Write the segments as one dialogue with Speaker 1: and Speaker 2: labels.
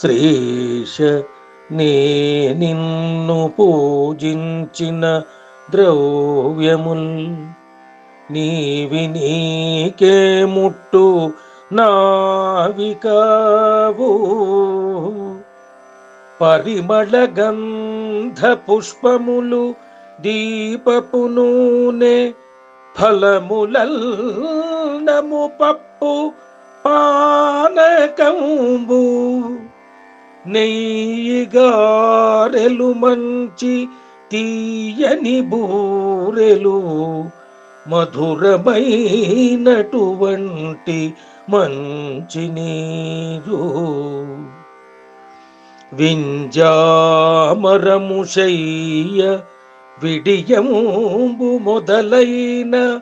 Speaker 1: శ్రీష నే నిన్ను పూజించిన ద్రవ్యముల్. నీవి నీకే ముట్టు నావికావు. పరిమళ గంధ పుష్పములు దీపపు నూనె ఫలములల్నము పప్పు పానకంబు. నెయ్యిగారెలు మంచి తీయని బూరెలు మధురమైనటువంటి మంచి నీరు. వింజామరము శయ్య విడియంబు మొదలైన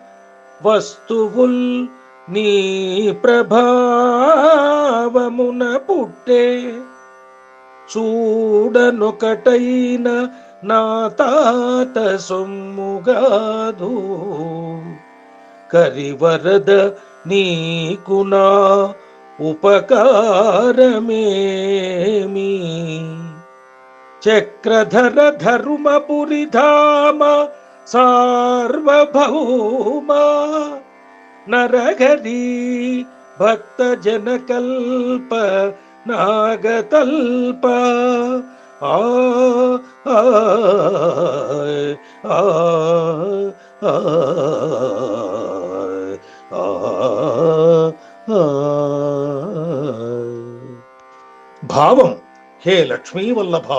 Speaker 1: వస్తువుల్ నీ ప్రభావమున పుట్టే చూడనొకటైన నా తాత సొమ్ముగాదు. కరివరద నీకు నా ఉపకారమేమి? చక్రధర ధర్మపురి ధామ సార్వభౌమ నరగరి భక్త జనకల్ప నాగతల్ప. ఆ ఆ, ఆ, భావం హే లక్ష్మీవల్లభ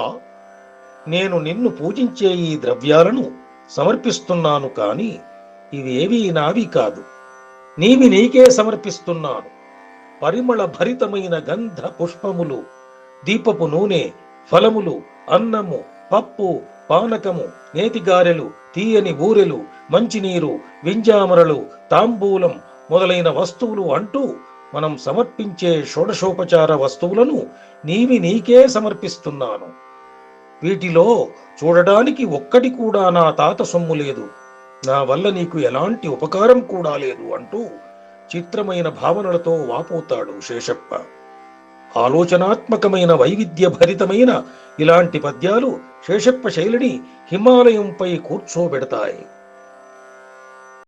Speaker 1: నేను నిన్ను పూజించే ఈ ద్రవ్యాలను సమర్పిస్తున్నాను కాని ఇవేవీ నావి కాదు. నీవి నీకే సమర్పిస్తున్నాను. పరిమళ భరితమైన గంధ పుష్పములు దీపపు నూనె ఫలములు అన్నము పప్పు పానకము నేతిగారెలు తీయని ఊరెలు మంచినీరు వింజామరలు తాంబూలం మొదలైన వస్తువులు అంటూ మనం సమర్పించే షోడశోపచార వస్తువులను నీవి నీకే సమర్పిస్తున్నాను. వీటిలో చూడడానికి ఒక్కటి కూడా నా తాత సొమ్ము లేదు. నా వల్ల నీకు ఎలాంటి ఉపకారం కూడా లేదు అంటూ చిత్రమైన భావనలతో వాపోతాడు శేషప్ప. ఆలోచనాత్మకమైన వైవిధ్య భరితమైన ఇలాంటి పద్యాలు శేషప్ప శైలిని హిమాలయంపై కూర్చోబెడతాయి.